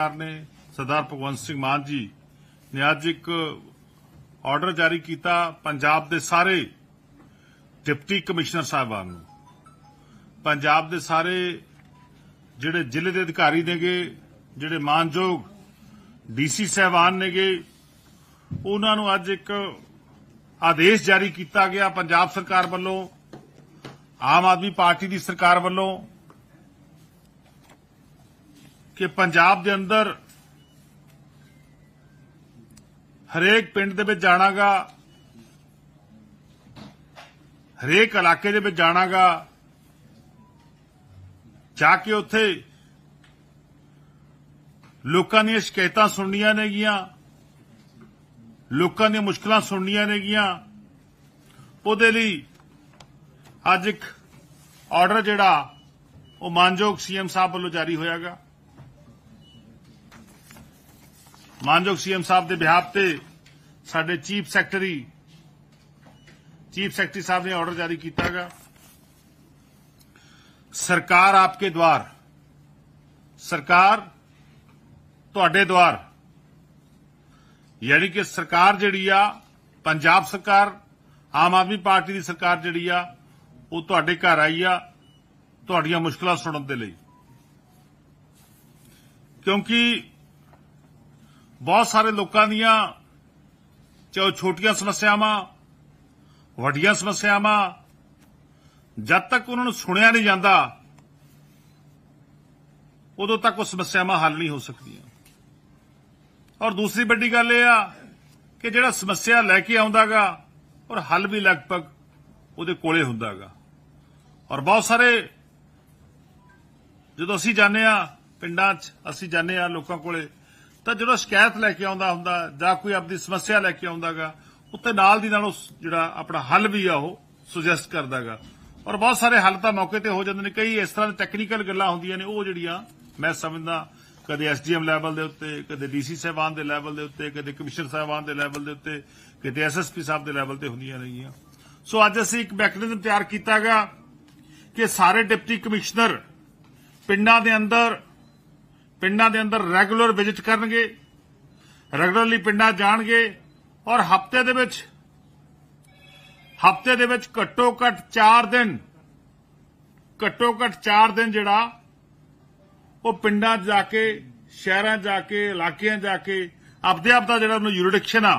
ਸਰਕਾਰ ਨੇ ਸਰਦਾਰ ਭਗਵੰਤ ਸਿੰਘ ਮਾਨ ਜੀ ਨੇ ਅੱਜ ਇੱਕ ਆਰਡਰ ਜਾਰੀ ਕੀਤਾ ਪੰਜਾਬ ਦੇ ਸਾਰੇ ਡਿਪਟੀ ਕਮਿਸ਼ਨਰ ਸਾਹਿਬਾਨ ਨੂੰ। ਪੰਜਾਬ ਦੇ ਸਾਰੇ ਜਿਹੜੇ ਜ਼ਿਲ੍ਹੇ ਦੇ ਅਧਿਕਾਰੀ ਨੇਗੇ, ਜਿਹੜੇ ਮਾਨਯੋਗ ਡੀਸੀ ਸਾਹਿਬਾਨ ਨੇਗੇ, ਉਹਨਾਂ ਨੂੰ ਅੱਜ ਇੱਕ ਆਦੇਸ਼ ਜਾਰੀ ਕੀਤਾ ਗਿਆ ਪੰਜਾਬ ਸਰਕਾਰ ਵੱਲੋਂ, ਆਮ ਆਦਮੀ ਪਾਰਟੀ ਦੀ ਸਰਕਾਰ ਵੱਲੋਂ। ਕਿ ਪੰਜਾਬ ਦੇ ਅੰਦਰ ਹਰੇਕ ਪਿੰਡ ਦੇ ਵਿੱਚ ਜਾਣਾਗਾ, ਹਰੇਕ ਇਲਾਕੇ ਦੇ ਵਿੱਚ ਜਾਣਾਗਾ, ਜਾ ਕੇ ਉੱਥੇ ਲੋਕਾਂ ਦੀਆਂ ਸ਼ਿਕਾਇਤਾਂ ਸੁਣਨੀਆਂ ਨੇਗੀਆਂ, ਲੋਕਾਂ ਦੀਆਂ ਮੁਸ਼ਕਲਾਂ ਸੁਣਨੀਆਂ ਨੇਗੀਆਂ। ਉਹਦੇ ਲਈ ਅੱਜ ਇੱਕ ਆਰਡਰ ਜਿਹੜਾ ਉਹ ਮਾਨਯੋਗ ਸੀਐਮ ਸਾਹਿਬ ਵੱਲੋਂ ਜਾਰੀ ਹੋਇਆਗਾ। ਮਾਨਯੋਗ ਸੀਐਮ ਸਾਹਿਬ ਦੇ ਵਿਆਹ ਤੇ ਸਾਡੇ ਚੀਫ ਸੈਕਟਰੀ ਚੀਫ ਸੈਕਟਰੀ ਸਾਹਿਬ ਨੇ ਆਰਡਰ ਜਾਰੀ ਕੀਤਾਗਾ। ਸਰਕਾਰ ਆਪਕੇ ਦਵਾਰ, ਸਰਕਾਰ ਤੁਹਾਡੇ ਦਵਾਰ। ਯਾਨੀ ਕਿ ਸਰਕਾਰ ਜਿਹੜੀ ਆ, ਪੰਜਾਬ ਸਰਕਾਰ, ਆਮ ਆਦਮੀ ਪਾਰਟੀ ਦੀ ਸਰਕਾਰ ਜਿਹੜੀ ਆ, ਉਹ ਤੁਹਾਡੇ ਘਰ ਆਈ ਆ ਤੁਹਾਡੀਆਂ ਮੁਸ਼ਕਲਾਂ ਸੁਣਨ ਦੇ ਲਈ। ਕਿਉਂਕਿ ਬਹੁਤ ਸਾਰੇ ਲੋਕਾਂ ਦੀਆਂ ਚਾਹੇ ਛੋਟੀਆਂ ਸਮੱਸਿਆਵਾਂ, ਵੱਡੀਆਂ ਸਮੱਸਿਆਵਾਂ, ਜਦ ਤੱਕ ਉਹਨਾਂ ਨੂੰ ਸੁਣਿਆ ਨਹੀਂ ਜਾਂਦਾ, ਉਦੋਂ ਤੱਕ ਉਹ ਸਮੱਸਿਆਵਾਂ ਹੱਲ ਨਹੀਂ ਹੋ ਸਕਦੀਆਂ। ਔਰ ਦੂਸਰੀ ਵੱਡੀ ਗੱਲ ਇਹ ਆ ਕਿ ਜਿਹੜਾ ਸਮੱਸਿਆ ਲੈ ਕੇ ਆਉਂਦਾਗਾ ਔਰ ਹੱਲ ਵੀ ਲਗਭਗ ਉਹਦੇ ਕੋਲੇ ਹੁੰਦਾਗਾ। ਔਰ ਬਹੁਤ ਸਾਰੇ ਜਦੋਂ ਅਸੀਂ ਜਾਂਦੇ ਆ ਪਿੰਡਾਂ 'ਚ, ਅਸੀਂ ਜਾਂਦੇ ਆ ਲੋਕਾਂ ਕੋਲੇ ਤਾਂ ਜਦੋਂ ਸ਼ਿਕਾਇਤ ਲੈ ਕੇ ਆਉਂਦਾ ਹੁੰਦਾ, ਜਾਂ ਕੋਈ ਆਪਣੀ ਸਮੱਸਿਆ ਲੈ ਕੇ ਆਉਂਦਾਗਾ ਉੱਤੇ ਨਾਲ ਦੀ ਨਾਲ ਉਸ ਜਿਹੜਾ ਆਪਣਾ ਹੱਲ ਵੀ ਆ ਉਹ ਸੁਜੈਸਟ ਕਰਦਾਗਾ। ਔਰ ਬਹੁਤ ਸਾਰੇ ਹੱਲ ਤਾਂ ਮੌਕੇ ਤੇ ਹੋ ਜਾਂਦੇ ਨੇ। ਕਈ ਇਸ ਤਰ੍ਹਾਂ ਦੀ ਟੈਕਨੀਕਲ ਗੱਲਾਂ ਹੁੰਦੀਆਂ ਨੇ, ਉਹ ਜਿਹੜੀਆਂ ਮੈਂ ਸਮਝਦਾ, ਕਦੇ ਐਸਡੀਐਮ ਲੈਵਲ ਦੇ ਉੱਤੇ, ਕਦੇ ਡੀਸੀ ਸਾਹਿਬਾਨ ਦੇ ਲੈਵਲ ਦੇ ਉੱਤੇ, ਕਦੇ ਕਮਿਸ਼ਨਰ ਸਾਹਿਬਾਨ ਦੇ ਲੈਵਲ ਦੇ ਉੱਤੇ, ਕਦੇ ਐਸਐਸਪੀ ਸਾਹਿਬ ਦੇ ਲੈਵਲ ਤੇ ਹੁੰਦੀਆਂ ਰਹੀਆਂ ਸੋ ਅੱਜ ਅਸੀਂ ਇੱਕ ਮੈਕੈਨਿਜ਼ਮ ਤਿਆਰ ਕੀਤਾਗਾ ਕਿ ਸਾਰੇ ਡਿਪਟੀ ਕਮਿਸ਼ਨਰ ਪਿੰਡਾਂ ਦੇ ਅੰਦਰ ਪਿੰਡਾਂ ਦੇ ਅੰਦਰ ਰੈਗੂਲਰ ਵਿਜ਼ਿਟ ਕਰਨਗੇ, ਰੈਗੂਲਰਲੀ ਪਿੰਡਾਂ ਜਾਣਗੇ ਔਰ ਹਫ਼ਤੇ ਦੇ ਵਿੱਚ, ਹਫ਼ਤੇ ਦੇ ਵਿੱਚ ਘੱਟੋ ਘੱਟ 4 ਦਿਨ, ਘੱਟੋ ਘੱਟ 4 ਦਿਨ ਜਿਹੜਾ, ਉਹ ਪਿੰਡਾਂ ਜਾ ਕੇ, ਸ਼ਹਿਰਾਂ ਜਾ ਕੇ, ਇਲਾਕਿਆਂ ਜਾ ਕੇ, ਆਪਦੇ ਆਪ ਦਾ ਜਿਹੜਾ ਉਹਨੂੰ ਯੂਰਿਡਿਕਸ਼ਨ ਆ,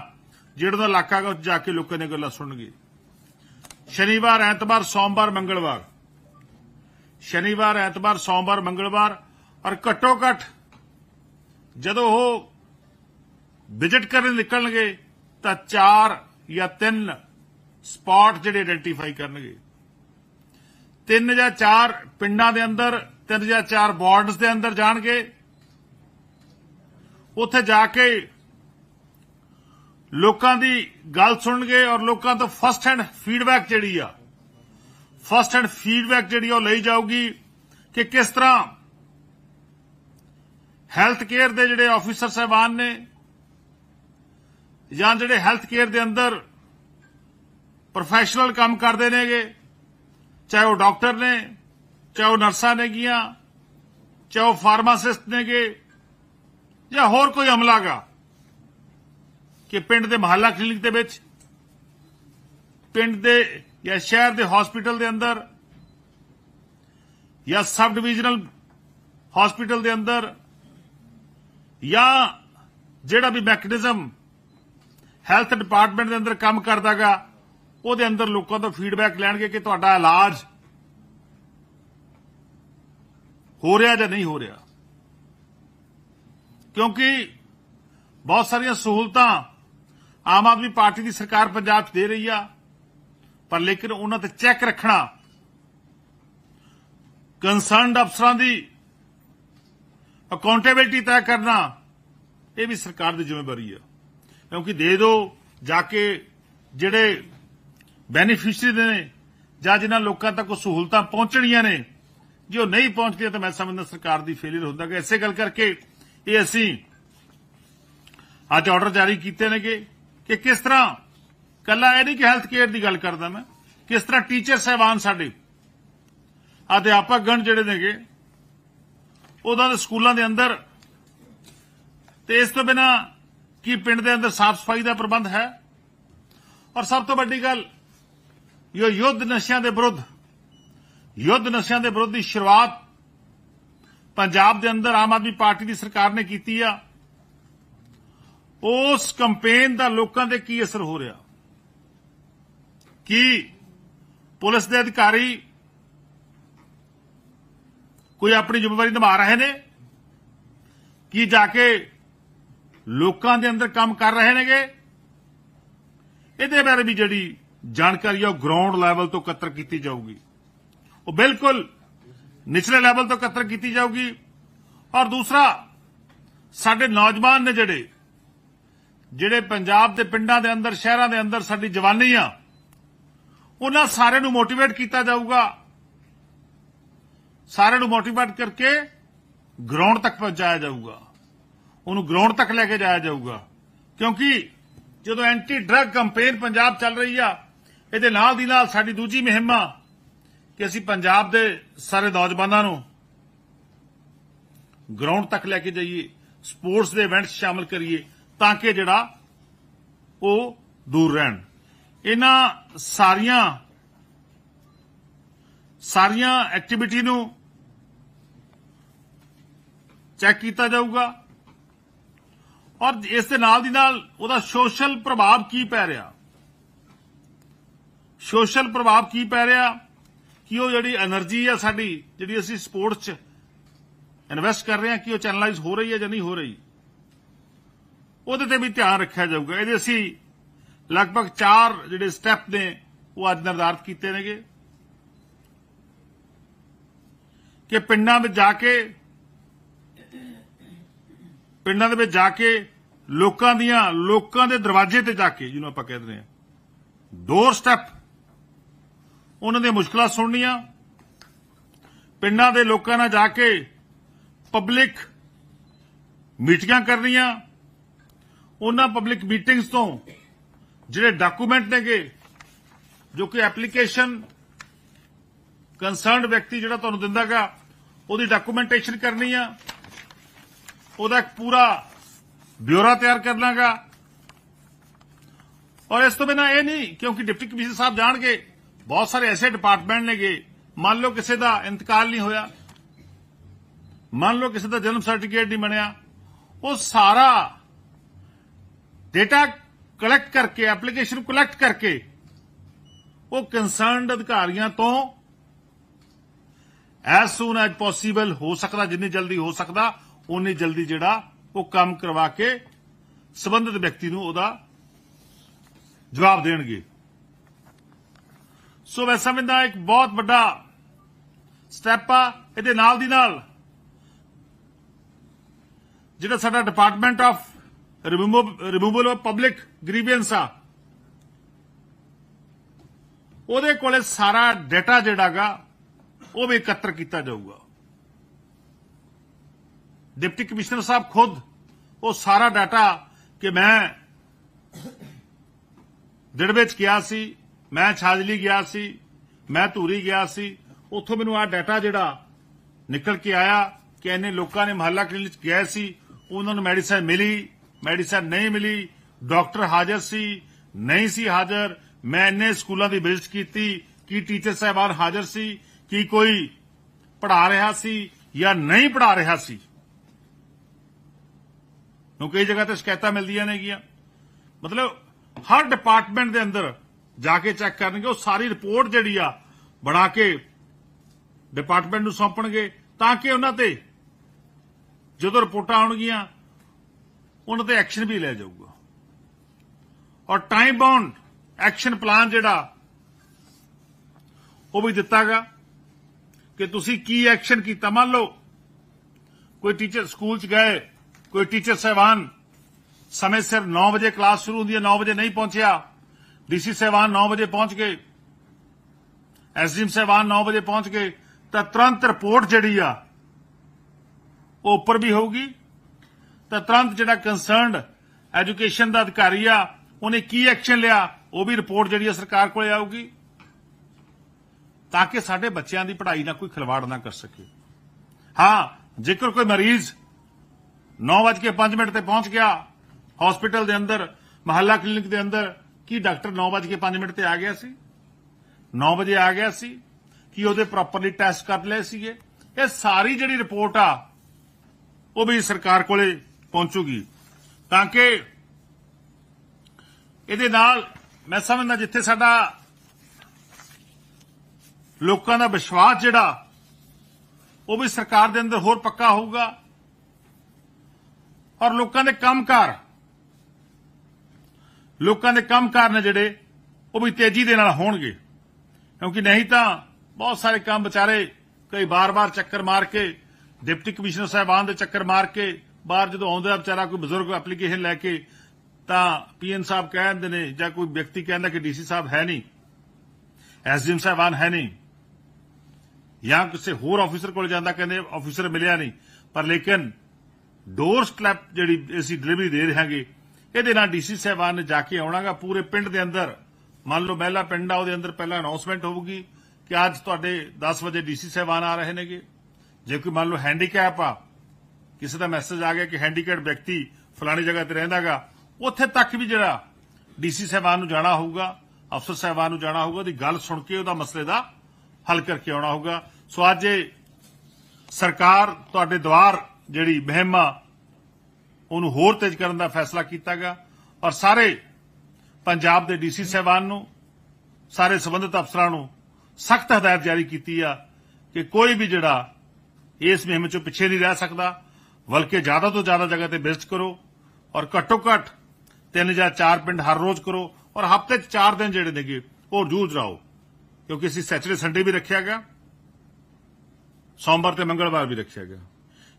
ਜਿਹੜਾ ਦਾ ਇਲਾਕਾ ਗਾ ਉੱਥੇ ਜਾ ਕੇ ਲੋਕਾਂ ਦੀਆਂ ਗੱਲਾਂ ਸੁਣਨਗੇ। ਸ਼ਨੀਵਾਰ, ਐਤਵਾਰ, ਸੋਮਵਾਰ, ਮੰਗਲਵਾਰ। ਸ਼ਨੀਵਾਰ, ਐਤਵਾਰ, ਸੋਮਵਾਰ, ਮੰਗਲਵਾਰ ਔਰ ਘੱਟੋ ਘੱਟ ਜਦੋਂ ਉਹ ਵਿਜ਼ਿਟ ਕਰਨ ਨਿਕਲਣਗੇ ਤਾਂ ਚਾਰ ਜਾਂ ਤਿੰਨ ਸਪਾਟ ਜਿਹੜੇ ਆਇਡੈਂਟੀਫਾਈ ਕਰਨਗੇ। ਤਿੰਨ ਜਾਂ ਚਾਰ ਪਿੰਡਾਂ ਦੇ ਅੰਦਰ, ਤਿੰਨ ਜਾਂ ਚਾਰ ਵਾਰਡਸ ਦੇ ਅੰਦਰ ਜਾਣਗੇ। ਉੱਥੇ ਜਾ ਕੇ ਲੋਕਾਂ ਦੀ ਗੱਲ ਸੁਣਨਗੇ ਔਰ ਲੋਕਾਂ ਤੋਂ ਫਸਟ ਹੈਂਡ ਫੀਡਬੈਕ ਜਿਹੜੀ ਆ ਫਸਟ ਹੈਂਡ ਫੀਡਬੈਕ ਜਿਹੜੀ ਉਹ ਲਈ ਜਾਊਗੀ ਕਿ ਕਿਸ ਤਰ੍ਹਾਂ ਹੈਲਥ ਕੇਅਰ ਦੇ ਜਿਹੜੇ ਆਫੀਸਰ ਸਾਹਿਬਾਨ ਨੇ ਜਾਂ ਜਿਹੜੇ ਹੈਲਥ ਕੇਅਰ ਦੇ ਅੰਦਰ ਪ੍ਰੋਫੈਸ਼ਨਲ ਕੰਮ ਕਰਦੇ ਨੇਗੇ, ਚਾਹੇ ਉਹ ਡਾਕਟਰ ਨੇ, ਚਾਹੇ ਉਹ ਨਰਸਾਂ ਨੇਗੀਆਂ ਚਾਹੇ ਉਹ ਫਾਰਮਾਸਿਸਟ ਨੇਗੇ ਜਾਂ ਹੋਰ ਕੋਈ ਅਮਲਾਗਾ ਕਿ ਪਿੰਡ ਦੇ ਮਹੱਲਾ ਕਲੀਨਿਕ ਦੇ ਵਿੱਚ, ਪਿੰਡ ਦੇ ਜਾਂ ਸ਼ਹਿਰ ਦੇ ਹਸਪੀਟਲ ਦੇ ਅੰਦਰ ਜਾਂ ਸਬ ਡਿਵੀਜ਼ਨਲ ਹਸਪੀਟਲ ਦੇ ਅੰਦਰ ਜਾਂ ਜਿਹੜਾ ਵੀ ਮੈਕੈਨਿਜ਼ਮ ਹੈਲਥ ਡਿਪਾਰਟਮੈਂਟ ਦੇ ਅੰਦਰ ਕੰਮ ਕਰਦਾਗਾ, ਉਹਦੇ ਅੰਦਰ ਲੋਕਾਂ ਤੋਂ ਫੀਡਬੈਕ ਲੈਣਗੇ ਕਿ ਤੁਹਾਡਾ ਇਲਾਜ ਹੋ ਰਿਹਾ ਜਾਂ ਨਹੀਂ ਹੋ ਰਿਹਾ। ਕਿਉਂਕਿ ਬਹੁਤ ਸਾਰੀਆਂ ਸਹੂਲਤਾਂ ਆਮ ਆਦਮੀ ਪਾਰਟੀ ਦੀ ਸਰਕਾਰ ਪੰਜਾਬ 'ਚ ਦੇ ਰਹੀ ਆ, ਪਰ ਲੇਕਿਨ ਉਹਨਾਂ ਤੇ ਚੈੱਕ ਰੱਖਣਾ ਕੰਸਰਨਡ ਅਫਸਰਾਂ ਦੀ ਅਕਾਊਂਟੇਬਿਲਟੀ ਤੈਅ ਕਰਨਾ, ਇਹ ਵੀ ਸਰਕਾਰ ਦੀ ਜ਼ਿੰਮੇਵਾਰੀ ਆ। ਕਿਉਂਕਿ ਦੇ ਦੋ, ਜਾ ਕੇ ਜਿਹੜੇ ਬੈਨੀਫੀਸ਼ੀਅਰੀ ਨੇ, ਜਾਂ ਜਿਨ੍ਹਾਂ ਲੋਕਾਂ ਤੱਕ ਉਹ ਸਹੂਲਤਾਂ ਪਹੁੰਚਣੀਆਂ ਨੇ, ਜੇ ਉਹ ਨਹੀਂ ਪਹੁੰਚਦੀਆਂ ਤਾਂ ਮੈਂ ਸਮਝਦਾ ਸਰਕਾਰ ਦੀ ਫੇਲਿਅਰ ਹੁੰਦਾ ਕਿ ਇਸੇ ਗੱਲ ਕਰਕੇ ਇਹ ਅਸੀਂ ਅੱਜ ਆਰਡਰ ਜਾਰੀ ਕੀਤੇ ਨੇਗੇ ਕਿ ਕਿਸ ਤਰ੍ਹਾਂ, ਕੱਲਾ ਇਹ ਨਹੀਂ ਕਿ ਹੈਲਥ ਕੇਅਰ ਦੀ ਗੱਲ ਕਰਦਾ ਮੈਂ, ਕਿਸ ਤਰ੍ਹਾਂ ਟੀਚਰ ਸਹਿਬਾਨ ਸਾਡੇ ਅਧਿਆਪਕ ਗਣ ਜਿਹੜੇ ਨੇਗੇ ਉਹਨਾਂ ਦੇ ਸਕੂਲਾਂ ਦੇ ਅੰਦਰ ਤੇ ਇਸ ਤੋਂ ਬਿਨਾ ਕੀ ਪਿੰਡ ਦੇ ਅੰਦਰ ਸਾਫ਼ ਸਫ਼ਾਈ ਦਾ ਪ੍ਰਬੰਧ ਹੈ? ਔਰ ਸਭ ਤੋਂ ਵੱਡੀ ਗੱਲ ਇਹ ਯੁੱਧ ਨਸ਼ਿਆਂ ਦੇ ਵਿਰੁੱਧ, ਯੁੱਧ ਨਸ਼ਿਆਂ ਦੇ ਵਿਰੁੱਧ ਦੀ ਸ਼ੁਰੂਆਤ ਪੰਜਾਬ ਦੇ ਅੰਦਰ ਆਮ ਆਦਮੀ ਪਾਰਟੀ ਦੀ ਸਰਕਾਰ ਨੇ ਕੀਤੀ ਆ, ਉਸ ਕੈਂਪੇਨ ਦਾ ਲੋਕਾਂ ਤੇ ਕੀ ਅਸਰ ਹੋ ਰਿਹਾ? ਕੀ ਪੁਲਿਸ ਦੇ ਅਧਿਕਾਰੀ ਕੋਈ ਆਪਣੀ ਜ਼ਿੰਮੇਵਾਰੀ ਨਿਭਾ ਰਹੇ ਨੇ? ਕੀ ਜਾ ਕੇ ਲੋਕਾਂ ਦੇ ਅੰਦਰ ਕੰਮ ਕਰ ਰਹੇ ਨੇਗੇ? ਇਹਦੇ ਬਾਰੇ ਵੀ ਜਿਹੜੀ ਜਾਣਕਾਰੀ ਆ, ਉਹ ਗਰਾਊਂਡ ਲੈਵਲ ਤੋਂ ਇਕੱਤਰ ਕੀਤੀ ਜਾਊਗੀ। ਉਹ ਬਿਲਕੁਲ ਨਿਚਲੇ ਲੈਵਲ ਤੋਂ ਇਕੱਤਰ ਕੀਤੀ ਜਾਊਗੀ। ਔਰ ਦੂਸਰਾ, ਸਾਡੇ ਨੌਜਵਾਨ ਨੇ ਜਿਹੜੇ ਜਿਹੜੇ ਪੰਜਾਬ ਦੇ ਪਿੰਡਾਂ ਦੇ ਅੰਦਰ, ਸ਼ਹਿਰਾਂ ਦੇ ਅੰਦਰ ਸਾਡੀ ਜਵਾਨੀ ਆ, ਉਹਨਾਂ ਸਾਰਿਆਂ ਨੂੰ ਮੋਟੀਵੇਟ ਕੀਤਾ ਜਾਊਗਾ। ਸਾਰਿਆਂ ਨੂੰ ਮੋਟੀਵੇਟ ਕਰਕੇ ਗਰਾਊਂਡ ਤੱਕ ਪਹੁੰਚਾਇਆ ਜਾਊਗਾ। ਉਹਨੂੰ ਗਰਾਊਂਡ ਤੱਕ ਲੈ ਕੇ ਜਾਇਆ ਜਾਊਗਾ। ਕਿਉਂਕਿ ਜਦੋਂ ਐਂਟੀ ਡਰੱਗ ਕੈਂਪੇਨ ਪੰਜਾਬ ਚੱਲ ਰਹੀ ਆ, ਇਹਦੇ ਨਾਲ ਦੀ ਨਾਲ ਸਾਡੀ ਦੂਜੀ ਮੁਹਿੰਮ ਆ ਕਿ ਅਸੀਂ ਪੰਜਾਬ ਦੇ ਸਾਰੇ ਨੌਜਵਾਨਾਂ ਨੂੰ ਗਰਾਊਂਡ ਤੱਕ ਲੈ ਕੇ ਜਾਈਏ ਸਪੋਰਟਸ ਦੇ ਇਵੈਂਟਸ ਸ਼ਾਮਲ ਕਰੀਏ ਤਾਂ ਕਿ ਜਿਹੜਾ ਉਹ ਦੂਰ ਰਹਿਣ। ਇਹਨਾਂ ਸਾਰੀਆਂ ਸਾਰੀਆਂ ਐਕਟੀਵਿਟੀ ਨੂੰ ਚੈੱਕ ਕੀਤਾ ਜਾਊਗਾ। ਔਰ ਇਸ ਦੇ ਨਾਲ ਦੀ ਨਾਲ ਉਹਦਾ ਸੋਸ਼ਲ ਪ੍ਰਭਾਵ ਕੀ ਪੈ ਰਿਹਾ? ਸੋਸ਼ਲ ਪ੍ਰਭਾਵ ਕੀ ਪੈ ਰਿਹਾ? ਕਿ ਉਹ ਜਿਹੜੀ એનર્ਜੀ ਆ ਸਾਡੀ, ਜਿਹੜੀ ਅਸੀਂ ਸਪੋਰਟਸ 'ਚ ਇਨਵੈਸਟ ਕਰ ਰਹੇ ਹਾਂ, ਕਿ ਉਹ ਚੈਨਲਾਈਜ਼ ਹੋ ਰਹੀ ਹੈ ਜਾਂ ਨਹੀਂ ਹੋ ਰਹੀ? ਉਹਦੇ ਤੇ ਵੀ ਧਿਆਨ ਰੱਖਿਆ ਜਾਊਗਾ। ਇਹਦੇ ਅਸੀਂ ਲਗਭਗ 4 ਜਿਹੜੇ ਸਟੈਪ ਨੇ, ਉਹ ਅੱਜ ਨਿਰਧਾਰਤ ਕੀਤੇ ਨੇਗੇ। ਕਿ ਪਿੰਡਾਂ ਵਿੱਚ ਜਾ ਕੇ ਪਿੰਡਾਂ ਦੇ ਵਿੱਚ ਜਾ ਕੇ, ਲੋਕਾਂ ਦੀਆਂ, ਲੋਕਾਂ ਦੇ ਦਰਵਾਜ਼ੇ ਤੇ ਜਾ ਕੇ, ਜਿਹਨੂੰ ਆਪਾਂ ਕਹਿੰਦੇ ਹਾਂ। ਡੋਰ ਸਟੈਪ ਉਹਨਾਂ ਦੀਆਂ ਮੁਸ਼ਕਲਾਂ ਸੁਣਨੀਆਂ। ਪਿੰਡਾਂ ਦੇ ਲੋਕਾਂ ਨਾਲ ਜਾ ਕੇ ਪਬਲਿਕ ਮੀਟਿੰਗਾਂ ਕਰਨੀਆਂ। ਉਹਨਾਂ ਪਬਲਿਕ ਮੀਟਿੰਗਸ ਤੋਂ ਜਿਹੜੇ ਡਾਕੂਮੈਂਟ ਨੇਗੇ, ਜੋ ਕਿ ਐਪਲੀਕੇਸ਼ਨ ਕੰਸਰਨਡ ਵਿਅਕਤੀ ਜਿਹੜਾ ਤੁਹਾਨੂੰ ਦਿੰਦਾਗਾ, ਉਹਦੀ ਡਾਕੂਮੈਂਟੇਸ਼ਨ ਕਰਨੀ ਆ ਉਹਦਾ ਇੱਕ ਪੂਰਾ ਬਿਊਰਾ ਤਿਆਰ ਕਰ ਲਾਂਗਾ। ਔਰ ਇਸ ਤੋਂ ਬਿਨਾ ਇਹ ਨਹੀਂ, ਕਿਉਂਕਿ ਡਿਪਟੀ ਕਮਿਸ਼ਨਰ ਸਾਹਿਬ ਜਾਣਗੇ, ਬਹੁਤ ਸਾਰੇ ਐਸੇ ਡਿਪਾਰਟਮੈਂਟ ਨੇਗੇ, ਮੰਨ ਲਓ ਕਿਸੇ ਦਾ ਇੰਤਕਾਲ ਨਹੀਂ ਹੋਇਆ, ਮੰਨ ਲਓ ਕਿਸੇ ਦਾ ਜਨਮ ਸਰਟੀਫਿਕੇਟ ਨਹੀਂ ਬਣਿਆ, ਉਹ ਸਾਰਾ ਡੇਟਾ ਕਲੈਕਟ ਕਰਕੇ ਐਪਲੀਕੇਸ਼ਨ ਨੂੰ ਕਲੈਕਟ ਕਰਕੇ, ਉਹ ਕੰਸਰਨਡ ਅਧਿਕਾਰੀਆਂ ਤੋਂ ਐਸ ਸੂਨ ਐਜ ਪੋਸੀਬਲ ਹੋ ਸਕਦਾ, ਜਿੰਨੀ ਜਲਦੀ ਹੋ ਸਕਦਾ ਉਨੀ ਜਲਦੀ ਜਿਹੜਾ ਉਹ ਕੰਮ ਕਰਵਾ ਕੇ ਸਬੰਧਤ ਵਿਅਕਤੀ ਨੂੰ ਉਹਦਾ ਜਵਾਬ ਦੇਣਗੇ। ਸੋ ਮੈਂ ਸਮਝਦਾ ਇੱਕ ਬਹੁਤ ਵੱਡਾ ਸਟੈਪ ਆ ਇਹਦੇ ਨਾਲ ਦੀ ਨਾਲ। ਜਿਹੜਾ ਸਾਡਾ department of removal of public grievance ਆ, ਉਹਦੇ ਕੋਲੇ ਸਾਰਾ ਡਾਟਾ ਜਿਹੜਾਗਾ ਉਹ ਵੀ ਇਕੱਤਰ ਕੀਤਾ ਜਾਊਗਾ। ਡਿਪਟੀ ਕਮਿਸ਼ਨਰ ਸਾਹਿਬ ਖੁਦ ਉਹ ਸਾਰਾ ਡਾਟਾ ਕਿ ਮੈਂ ਦਿੜ ਵਿੱਚ ਗਿਆ ਸੀ, ਮੈਂ ਛਾਜਲੀ ਗਿਆ ਸੀ, ਮੈਂ ਧੂਰੀ ਗਿਆ ਸੀ, ਉੱਥੋਂ ਮੈਨੂੰ ਆ ਡਾਟਾ ਜਿਹੜਾ ਨਿਕਲ ਕੇ ਆਇਆ ਕਿ ਇਹਨੇ ਲੋਕਾਂ ਨੇ ਮਹੱਲਾ ਕਲੀਨਿਕ ਗਏ ਸੀ, ਉਹਨਾਂ ਨੂੰ ਮੈਡੀਸਨ ਮਿਲੀ, ਮੈਡੀਸਨ ਨਹੀਂ ਮਿਲੀ, ਡਾਕਟਰ ਹਾਜ਼ਰ ਸੀ, ਨਹੀਂ ਸੀ ਹਾਜ਼ਰ, ਮੈਂ ਇੰਨੇ ਸਕੂਲਾਂ ਦੀ ਵਿਜ਼ਿਟ ਕੀਤੀ, ਕੀ ਟੀਚਰ ਸਾਹਿਬਾਨ ਹਾਜ਼ਰ ਸੀ, ਕੀ ਕੋਈ ਪੜਾ ਰਿਹਾ ਸੀ ਜਾਂ ਨਹੀਂ ਪੜਾ ਰਿਹਾ ਸੀ। ਕਿਉਂਕਿ ਕਈ ਜਗ੍ਹਾ ਤੇ ਸ਼ਿਕਾਇਤਾਂ ਮਿਲਦੀਆਂ ਨੇਗੀਆਂ। ਮਤਲਬ ਹਰ ਡਿਪਾਰਟਮੈਂਟ ਦੇ ਅੰਦਰ ਜਾ ਕੇ ਚੈੱਕ ਕਰਨਗੇ, ਉਹ ਸਾਰੀ ਰਿਪੋਰਟ ਜਿਹੜੀ ਆ ਬਣਾ ਕੇ ਡਿਪਾਰਟਮੈਂਟ ਨੂੰ ਸੌਂਪਣਗੇ ਤਾਂ ਕਿ ਉਹਨਾਂ ਤੇ ਜਦੋਂ ਰਿਪੋਰਟਾਂ ਆਉਣਗੀਆਂ, ਉਹਨਾਂ ਤੇ ਐਕਸ਼ਨ ਵੀ ਲਿਆ ਜਾਊਗਾ। ਔਰ ਟਾਈਮ ਬਾਉਂਡ ਐਕਸ਼ਨ ਪਲਾਨ ਜਿਹੜਾ, ਉਹ ਵੀ ਦਿੱਤਾਗਾ ਕਿ ਤੁਸੀਂ ਕੀ ਐਕਸ਼ਨ ਕੀਤਾ। ਮੰਨ ਲਓ, ਕੋਈ ਟੀਚਰ ਸਕੂਲ ਚ ਗਏ ਕੋਈ ਟੀਚਰ ਸਹਿਬਾਨ, ਸਮੇਂ ਸਿਰ 9 ਵਜੇ ਕਲਾਸ ਸ਼ੁਰੂ ਹੁੰਦੀ ਹੈ 9 ਵਜੇ ਨਹੀਂ ਪਹੁੰਚਿਆ। ਡੀਸੀ ਸਹਿਬਾਨ 9 ਵਜੇ ਪਹੁੰਚ ਗਏ। ਐਸਡੀਐਮ ਸਹਿਬਾਨ 9 ਵਜੇ ਪਹੁੰਚ ਗਏ। ਤਾਂ ਤੁਰੰਤ ਰਿਪੋਰਟ ਜਿਹੜੀ ਆ, ਉਹ ਉੱਪਰ ਵੀ ਹੋਊਗੀ। ਤਾਂ ਤੁਰੰਤ ਜਿਹੜਾ ਕੰਸਰਨਡ ਐਜੂਕੇਸ਼ਨ ਦਾ ਅਧਿਕਾਰੀ ਆ, ਉਹਨੇ ਕੀ ਐਕਸ਼ਨ ਲਿਆ, ਉਹ ਵੀ ਰਿਪੋਰਟ ਜਿਹੜੀ ਆ ਸਰਕਾਰ ਕੋਲੇ ਆਊਗੀ। ਤਾਂ ਕਿ ਸਾਡੇ ਬੱਚਿਆਂ ਦੀ ਪੜ੍ਹਾਈ ਨਾਲ ਕੋਈ ਖਿਲਵਾੜ ਨਾ ਕਰ ਸਕੇ। ਹਾਂ, ਜੇਕਰ ਕੋਈ ਮਰੀਜ਼ 9:05 ਮਿੰਟ ਤੇ ਪਹੁੰਚ ਗਿਆ। ਹਸਪੀਟਲ ਦੇ ਅੰਦਰ, ਮਹੱਲਾ ਕਲੀਨਿਕ ਦੇ ਅੰਦਰ। ਕੀ ਡਾਕਟਰ 9:05 ਮਿੰਟ ਤੇ ਆ ਗਿਆ ਸੀ? 9 ਵਜੇ ਆ ਗਿਆ ਸੀ। ਕਿ ਉਹਦੇ ਪ੍ਰੋਪਰਲੀ ਟੈਸਟ ਕਰ ਲਏ ਸੀਗੇ? ਇਹ ਸਾਰੀ ਜਿਹੜੀ ਰਿਪੋਰਟ ਆ, ਉਹ ਵੀ ਸਰਕਾਰ ਕੋਲੇ ਪਹੁੰਚੂਗੀ। ਤਾਂ ਕਿ ਇਹਦੇ ਨਾਲ ਮੈਂ ਸਮਝਦਾ ਜਿੱਥੇ ਸਾਡਾ ਲੋਕਾਂ ਦਾ ਵਿਸ਼ਵਾਸ ਜਿਹੜਾ, ਉਹ ਵੀ ਸਰਕਾਰ ਦੇ ਅੰਦਰ ਹੋਰ ਪੱਕਾ ਹੋਊਗਾ। ਔਰ ਲੋਕਾਂ ਦੇ ਕੰਮਕਾਰ। ਲੋਕਾਂ ਦੇ ਕੰਮਕਾਰ ਨੇ ਜਿਹੜੇ, ਉਹ ਵੀ ਤੇਜ਼ੀ ਦੇ ਨਾਲ ਹੋਣਗੇ। ਕਿਉਂਕਿ ਨਹੀਂ ਤਾਂ ਬਹੁਤ ਸਾਰੇ ਕੰਮ ਵਿਚਾਰੇ ਕਈ ਬਾਰ-ਬਾਰ ਚੱਕਰ ਮਾਰ ਕੇ, ਡਿਪਟੀ ਕਮਿਸ਼ਨਰ ਸਾਹਿਬਾਨ ਦੇ ਚੱਕਰ ਮਾਰ ਕੇ, ਬਾਹਰ ਜਦੋਂ ਆਉਂਦਾ ਵਿਚਾਰਾ ਕੋਈ ਬਜ਼ੁਰਗ ਐਪਲੀਕੇਸ਼ਨ ਲੈ ਕੇ, ਤਾਂ ਪੀਐਨ ਸਾਹਿਬ ਕਹਿੰਦੇ ਨੇ ਜਾਂ ਕੋਈ ਵਿਅਕਤੀ ਕਹਿੰਦਾ ਕਿ ਡੀਸੀ ਸਾਹਿਬ ਹੈ ਨਹੀਂ, ਐਸਡੀਐਮ ਸਾਹਿਬਾਨ ਹੈ ਨਹੀਂ, ਜਾਂ ਕਿਸੇ ਹੋਰ ਆਫੀਸਰ ਕੋਲ ਜਾਂਦਾ, ਕਹਿੰਦੇ ਆਫੀਸਰ ਮਿਲਿਆ ਨਹੀਂ। ਪਰ ਲੇਕਿਨ ਡੋਰ ਸਟੈਪ ਜਿਹੜੀ ਅਸੀਂ ਡਿਲੀਵਰੀ ਦੇ ਰਹਾਂਗੇ ਇਹਦੇ ਨਾਲ ਡੀਸੀ ਸਾਹਿਬਾਨ ਨੇ ਜਾ ਕੇ ਆਉਣਾਗਾ ਪੂਰੇ ਪਿੰਡ ਦੇ ਅੰਦਰ। ਮੰਨ ਲਓ ਮਹਿਲਾ ਪਿੰਡ ਆ, ਉਹਦੇ ਅੰਦਰ ਪਹਿਲਾਂ ਅਨਾਉਂਸਮੈਂਟ ਹੋਊਗੀ ਕਿ ਅੱਜ ਤੁਹਾਡੇ 10 ਵਜੇ ਡੀਸੀ ਸਾਹਿਬਾਨ ਆ ਰਹੇ ਨੇਗੇ। ਜੇ ਕੋਈ ਮੰਨ ਲਓ ਹੈਂਡੀਕੈਪ ਆ, ਕਿਸੇ ਦਾ ਮੈਸੇਜ ਆ ਗਿਆ ਕਿ ਹੈਂਡੀਕੈਪ ਵਿਅਕਤੀ ਫਲਾਣੀ ਜਗ੍ਹਾ ਤੇ ਰਹਿੰਦਾਗਾ, ਉੱਥੇ ਤੱਕ ਵੀ ਜਿਹੜਾ ਡੀਸੀ ਸਾਹਿਬਾਨ ਨੂੰ ਜਾਣਾ ਹੋਊਗਾ, ਅਫਸਰ ਸਾਹਿਬਾਨ ਨੂੰ ਜਾਣਾ ਹੋਊਗਾ, ਉਹਦੀ ਗੱਲ ਸੁਣ ਕੇ ਉਹਦਾ ਮਸਲੇ ਦਾ ਹੱਲ ਕਰਕੇ ਆਉਣਾ ਹੋਊਗਾ। ਸੋ ਅੱਜ ਸਰਕਾਰ ਤੁਹਾਡੇ ਦੁਆਰ ਜਿਹੜੀ ਮੁਹਿੰਮ ਆ ਉਹਨੂੰ ਹੋਰ ਤੇਜ਼ ਕਰਨ ਦਾ ਫੈਸਲਾ ਕੀਤਾ ਗਿਆ ਔਰ ਸਾਰੇ ਪੰਜਾਬ ਦੇ ਡੀਸੀ ਸਾਹਿਬਾਨ ਨੂੰ, ਸਾਰੇ ਸਬੰਧਤ ਅਫਸਰਾਂ ਨੂੰ ਸਖਤ ਹਦਾਇਤ ਜਾਰੀ ਕੀਤੀ ਆ ਕਿ ਕੋਈ ਵੀ ਜਿਹੜਾ ਇਸ ਮੁਹਿੰਮ ਚੋਂ ਪਿੱਛੇ ਨਹੀਂ ਰਹਿ ਸਕਦਾ, ਬਲਕਿ ਜ਼ਿਆਦਾ ਤੋਂ ਜ਼ਿਆਦਾ ਜਗ੍ਹਾ ਤੇ ਵਿਜ਼ਿਟ ਕਰੋ ਔਰ ਘੱਟੋ ਘੱਟ ਤਿੰਨ ਜਾਂ ਚਾਰ ਪਿੰਡ ਹਰ ਰੋਜ਼ ਕਰੋ ਔਰ ਹਫ਼ਤੇ 'ਚ ਚਾਰ ਦਿਨ ਜਿਹੜੇ ਨੇਗੇ ਉਹ ਜੂਝ ਰਾਓ ਕਿਉਂਕਿ ਅਸੀਂ ਸੈਚਰਡੇ ਸੰਡੇ ਵੀ ਰੱਖਿਆ ਗਿਆ ਸੋਮਵਾਰ ਤੇ ਮੰਗਲਵਾਰ ਵੀ ਰੱਖਿਆ ਗਿਆ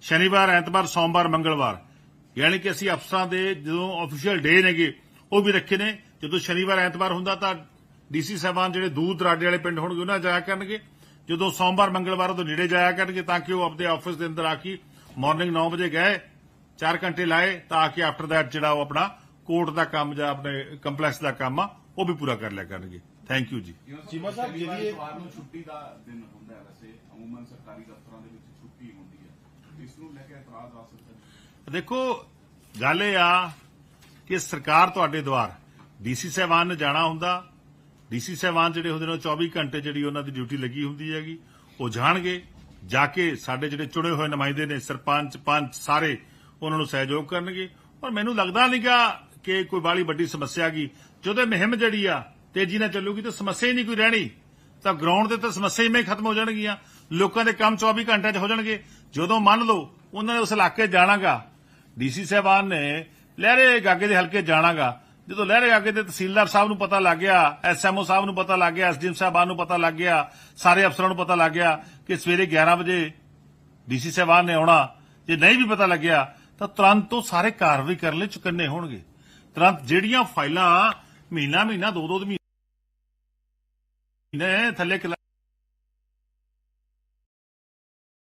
ਸ਼ਨੀਵਾਰ ਐਤਵਾਰ ਸੋਮਵਾਰ ਮੰਗਲਵਾਰ। ਯਾਨੀ ਕਿ ਅਸੀਂ ਅਫਸਰਾਂ ਦੇ ਜਦੋਂ ਅਫੀਸ਼ੀਅਲ ਡੇ ਨੇਗੇ ਉਹ ਵੀ ਰੱਖੇ ਨੇ। ਜਦੋਂ ਸ਼ਨੀਵਾਰ ਐਤਵਾਰ ਹੁੰਦਾ ਤਾਂ ਡੀਸੀ ਸਾਹਿਬਾਨ ਜਿਹੜੇ ਦੂਰ ਦਰਾਡੇ ਵਾਲੇ ਪਿੰਡ ਹੋਣਗੇ ਉਹਨਾਂ ਜਾਇਆ ਕਰਨਗੇ। ਜਦੋਂ ਸੋਮਵਾਰ ਮੰਗਲਵਾਰ ਉਹ ਨੇੜੇ ਜਾਇਆ ਕਰਨਗੇ ਤਾਂ ਕਿ ਉਹ ਆਪਣੇ ਆਫਿਸ ਦੇ ਅੰਦਰ ਆ ਕੇ ਮਾਰਨਿੰਗ 9 ਵਜੇ ਗਏ 4 ਘੰਟੇ ਲਾਏ ਤਾਂ ਆ ਕੇ ਆਫਟਰ ਦੈਟ ਜਿਹੜਾ ਉਹ ਆਪਣਾ ਕੋਰਟ ਦਾ ਕੰਮ ਜਾਂ ਆਪਣੇ ਕੰਪਲੈਕਸ ਦਾ ਕੰਮ ਆ ਉਹ ਵੀ ਪੂਰਾ ਕਰ ਲਿਆ ਕਰਨਗੇ। ਥੈਂਕ ਯੂ ਜੀ। ਚੀਮਾ ਸਾਹਿਬ ਜਿਹੜੀ ਇਹ ਵਾਰ ਨੂੰ ਛੁੱਟੀ ਦਾ ਦਿਨ ਹੁੰਦਾ ਹੈ ਵੈਸੇ ਅਮੂਮਨ ਸਰਕਾਰੀ ਦਫ਼ਤਰਾਂ ਦੇ ਵਿੱਚ। ਨੂੰ ਲੈ ਕੇ ਇਤਰਾਜ਼ ਆ ਸਕਦਾ ਦੇਖੋ, ਗੱਲ ਇਹ ਆ ਕਿ ਸਰਕਾਰ ਤੁਹਾਡੇ ਦੁਆਰ, ਡੀਸੀ ਸਾਹਿਬਾਨ ਨੇ ਜਾਣਾ ਹੁੰਦਾ, ਡੀਸੀ ਸਾਹਿਬਾਨ ਜਿਹੜੇ ਹੁੰਦੇ ਨੇ 24 ਘੰਟੇ ਜਿਹੜੀ ਉਹਨਾਂ ਦੀ ਡਿਊਟੀ ਲੱਗੀ ਹੁੰਦੀ ਹੈਗੀ, ਉਹ ਜਾਣਗੇ, ਜਾ ਕੇ ਸਾਡੇ ਜਿਹੜੇ ਚੁਣੇ ਹੋਏ ਨੁਮਾਇੰਦੇ ਨੇ, ਸਰਪੰਚ, ਪੰਚ, ਸਾਰੇ ਉਹਨਾਂ ਨੂੰ ਸਹਿਯੋਗ ਕਰਨਗੇ। ਔਰ ਮੈਨੂੰ ਲੱਗਦਾ ਨਹੀਂਗਾ ਕਿ ਕੋਈ ਬਾਲੀ ਵੱਡੀ ਸਮੱਸਿਆ ਗਈ ਜਦੋਂ ਇਹ ਮੁਹਿੰਮ ਜਿਹੜੀ ਆ, ਤੇਜ਼ੀ ਨਾਲ ਚੱਲੂਗੀ ਤਾਂ ਸਮੱਸਿਆ ਹੀ ਨਹੀਂ ਕੋਈ ਰਹਿਣੀ। ਤਾਂ ਗਰਾਊਂਡ ਤੇ ਤਾਂ ਸਮੱਸਿਆ ਹੀ ਖਤਮ ਹੋ ਜਾਣਗੀਆਂ। ਲੋਕਾਂ ਦੇ ਕੰਮ 24 ਘੰਟਿਆਂ 'ਚ ਹੋ ਜਾਣਗੇ। ਜਦੋਂ ਮੰਨ ਲਓ ਉਹਨਾਂ ਨੇ ਉਸ ਇਲਾਕੇ 'ਚ ਜਾਣਾਗਾ, ਡੀਸੀ ਸਾਹਿਬਾਨ ਨੇ ਲਹਿਰੇ ਗਾਗੇ ਦੇ ਹਲਕੇ ਜਾਣਾਗਾ, ਜਦੋਂ ਲਹਿਰੇ ਗਾਗੇ ਦੇ ਤਹਿਸੀਲਦਾਰ ਸਾਹਿਬ ਨੂੰ ਪਤਾ ਲੱਗ ਗਿਆ, ਐਸਐਮਓ ਸਾਹਿਬ ਨੂੰ ਪਤਾ ਲੱਗ ਗਿਆ, ਐਸਡੀਐਮ ਸਾਹਿਬਾਨ ਨੂੰ ਪਤਾ ਲੱਗ ਗਿਆ, ਸਾਰੇ ਅਫਸਰਾਂ ਨੂੰ ਪਤਾ ਲੱਗ ਗਿਆ ਕਿ ਸਵੇਰੇ 11 ਵਜੇ ਡੀਸੀ ਸਾਹਿਬਾਨ ਨੇ ਆਉਣਾ, ਜੇ ਨਹੀਂ ਵੀ ਪਤਾ ਲੱਗਿਆ, ਤਾਂ ਤੁਰੰਤ ਉਹ ਸਾਰੇ ਕਾਰਵਾਈ ਕਰਨ ਲਈ ਚੁਕੰਨੇ ਹੋਣਗੇ। ਤੁਰੰਤ ਜਿਹੜੀਆਂ ਫਾਈਲਾਂ ਮਹੀਨਾ ਮਹੀਨਾ, ਦੋ ਦੋ ਮਹੀਨੇ ਥੱਲੇ ਕਲਾ-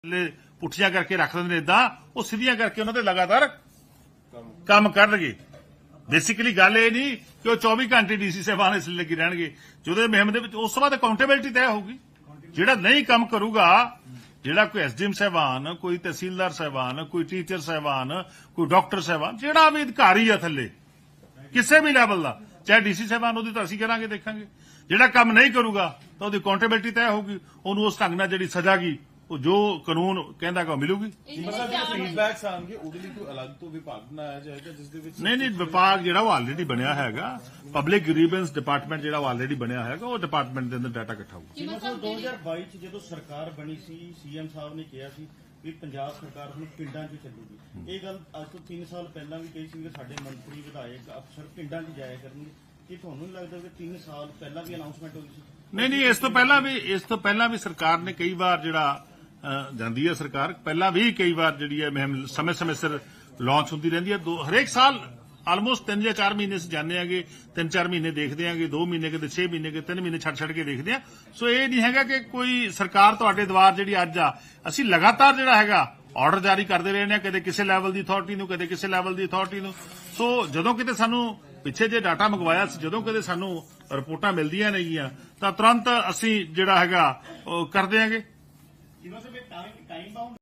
ਥੱਲੇ ਪੁੱਠੀਆਂ ਕਰਕੇ ਰੱਖ ਦਿੰਦੇ ਨੇ ਇਦਾਂ ਉਹ ਸਿੱਧੀਆਂ ਕਰਕੇ ਉਹਨਾਂ ਤੇ ਲਗਾਤਾਰ ਕੰਮ ਕਰਨਗੇ। ਬੇਸਿਕਲੀ ਗੱਲ ਇਹ ਨਹੀਂ ਕਿ ਉਹ 24 ਘੰਟੇ ਡੀਸੀ ਸਾਹਿਬਾਨ ਇਸ ਲਈ ਲੱਗੀ ਰਹਿਣਗੇ। ਜਦੋਂ ਇਹ ਮੁਹਿੰਮ ਦੇ ਵਿੱਚ ਉਸ ਤੋਂ ਬਾਅਦ ਅਕਾਊਂਟੇਬਿਲਟੀ ਤੈਅ ਹੋਊਗੀ। ਜਿਹੜਾ ਨਹੀਂ ਕੰਮ ਕਰੂਗਾ, ਜਿਹੜਾ ਕੋਈ ਐਸਡੀਐਮ ਸਾਹਿਬਾਨ, ਕੋਈ ਤਹਿਸੀਲਦਾਰ ਸਾਹਿਬਾਨ, ਕੋਈ ਟੀਚਰ ਸਾਹਿਬਾਨ, ਕੋਈ ਡਾਕਟਰ ਸਾਹਿਬਾਨ, ਜਿਹੜਾ ਵੀ ਅਧਿਕਾਰੀ ਆ ਥੱਲੇ, ਕਿਸੇ ਵੀ ਲੈਵਲ ਦਾ, ਚਾਹੇ ਡੀਸੀ ਸਾਹਿਬਾਨ ਉਹਦੀ ਤਾਂ ਅਸੀਂ ਕਰਾਂਗੇ, ਦੇਖਾਂਗੇ। ਜਿਹੜਾ ਕੰਮ ਨਹੀਂ ਕਰੂਗਾ, ਤਾਂ ਉਹਦੀ ਅਕਾਊਂਟੇਬਿਲਟੀ ਤੈਅ ਹੋਊਗੀ। ਉਹਨੂੰ ਉਸ ਢੰਗ ਨਾਲ ਜਿਹੜੀ ਸਜ਼ਾ ਗਈ ਉਹ ਜੋ ਕਾਨੂੰਨ ਕਹਿੰਦਾ ਕਿ ਮਿਲੂਗੀ। ਚੀਮਾ ਸਾਹਿਬ ਜਿਹੜੇ ਫੀਡਬੈਕਸ ਆਣਗੇ ਉਹਦੇ ਲਈ ਕੋਈ ਅਲੱਗ ਤੋਂ ਵਿਭਾਗ ਬਣਾਇਆ ਜਾਏਗਾ ਜਿਸ ਦੇ ਵਿੱਚ ਨਹੀਂ ਨਹੀਂ ਵਿਭਾਗ ਜਿਹੜਾ ਉਹ ਆਲਰੇਡੀ ਬਣਿਆ ਹੈਗਾ। ਪਬਲਿਕ ਗ੍ਰੀਵੈਂਸ ਡਿਪਾਰਟਮੈਂਟ ਜਿਹੜਾ ਉਹ ਆਲਰੇਡੀ ਬਣਿਆ ਹੈਗਾ ਉਹ ਡਿਪਾਰਟਮੈਂਟ ਦੇ ਅੰਦਰ ਡਾਟਾ ਇਕੱਠਾ ਹੋਊਗਾ। ਚੀਮਾ ਸਾਹਿਬ 2022 ਚ ਜਦੋਂ ਸਰਕਾਰ ਬਣੀ ਸੀ ਸੀਐਮ ਸਾਹਿਬ ਨੇ ਕਿਹਾ ਸੀ ਵੀ ਪੰਜਾਬ ਸਰਕਾਰ ਹੁਣ ਪਿੰਡਾਂ 'ਚ ਚੱਲੂਗੀ। ਇਹ ਗੱਲ ਅੱਜ ਤੋਂ 3 ਸਾਲ ਪਹਿਲਾਂ ਵੀ ਕਹੀ ਸੀ ਕਿ ਸਾਡੇ ਮੰਤਰੀ ਵਿਧਾਇਕ ਅਫਸਰ ਪਿੰਡਾਂ 'ਚ ਜਾਇਆ ਕਰਨਗੇ। ਕੀ ਤੁਹਾਨੂੰ ਨਹੀਂ ਲੱਗਦਾ ਕਿ 3 ਸਾਲ ਪਹਿਲਾਂ ਵੀ ਅਨਾਉਂਸਮੈਂਟ ਹੋਈ ਸੀ? ਨਹੀਂ ਨਹੀਂ ਇਸ ਤੋਂ ਪਹਿਲਾਂ ਵੀ ਇਸ ਤੋਂ ਪਹਿਲਾਂ ਵੀ ਸਰਕਾਰ ਨੇ ਕਈ ਵਾਰ ਜਿਹੜਾ ਜਾਂਦੀ ਹੈ ਸਰਕਾਰ। ਪਹਿਲਾਂ ਵੀ ਕਈ ਵਾਰ ਜਿਹੜੀ ਹੈ ਮੁਹਿੰਮ ਸਮੇਂ-ਸਮੇਂ ਸਿਰ ਲਾਂਚ ਹੁੰਦੀ ਰਹਿੰਦੀ ਹੈ। ਹਰੇਕ ਸਾਲ ਆਲਮੋਸਟ 3 ਜਾਂ 4 ਮਹੀਨੇ ਸੇ ਜਾਂਦੇ ਆਗੇ 3-4 ਮਹੀਨੇ ਦੇਖਦੇ ਆਗੇ 2 ਮਹੀਨੇ ਕਿਤੇ 6 ਮਹੀਨੇ ਕਿਤੇ 3 ਮਹੀਨੇ ਛੱਡ ਛੱਡ ਕੇ ਦੇਖਦੇ ਆ ਸੋ ਇਹ ਨਹੀਂ ਹੈਗਾ ਕਿ ਕੋਈ ਸਰਕਾਰ ਤੁਹਾਡੇ ਦਵਾਰ ਜਿਹੜੀ ਅੱਜ ਆ, ਅਸੀਂ ਲਗਾਤਾਰ ਜਿਹੜਾ ਹੈਗਾ ਆਰਡਰ ਜਾਰੀ ਕਰਦੇ ਰਹੇ ਨੇ ਕਦੇ ਕਿਸੇ ਲੈਵਲ ਦੀ ਅਥਾਰਟੀ ਨੂੰ, ਕਦੇ ਕਿਸੇ ਲੈਵਲ ਦੀ ਅਥਾਰਟੀ ਨੂੰ। ਸੋ ਜਦੋਂ ਕਿਤੇ ਸਾਨੂੰ ਪਿੱਛੇ ਜੇ ਡਾਟਾ ਮੰਗਵਾਇਆ ਸੀ, ਜਦੋਂ ਕਦੇ ਸਾਨੂੰ ਰਿਪੋਰਟਾਂ ਮਿਲਦੀਆਂ ਨੇਗੀਆਂ, ਤਾਂ ਤੁਰੰਤ ਅਸੀਂ ਜਿਹੜਾ ਹੈਗਾ ਕਰਦੇ ਆਂਗੇ ਜਿਵੇਂ ਸੇ ਟਾਈਮ ਟਾਈਮ ਬਾਉਂਡ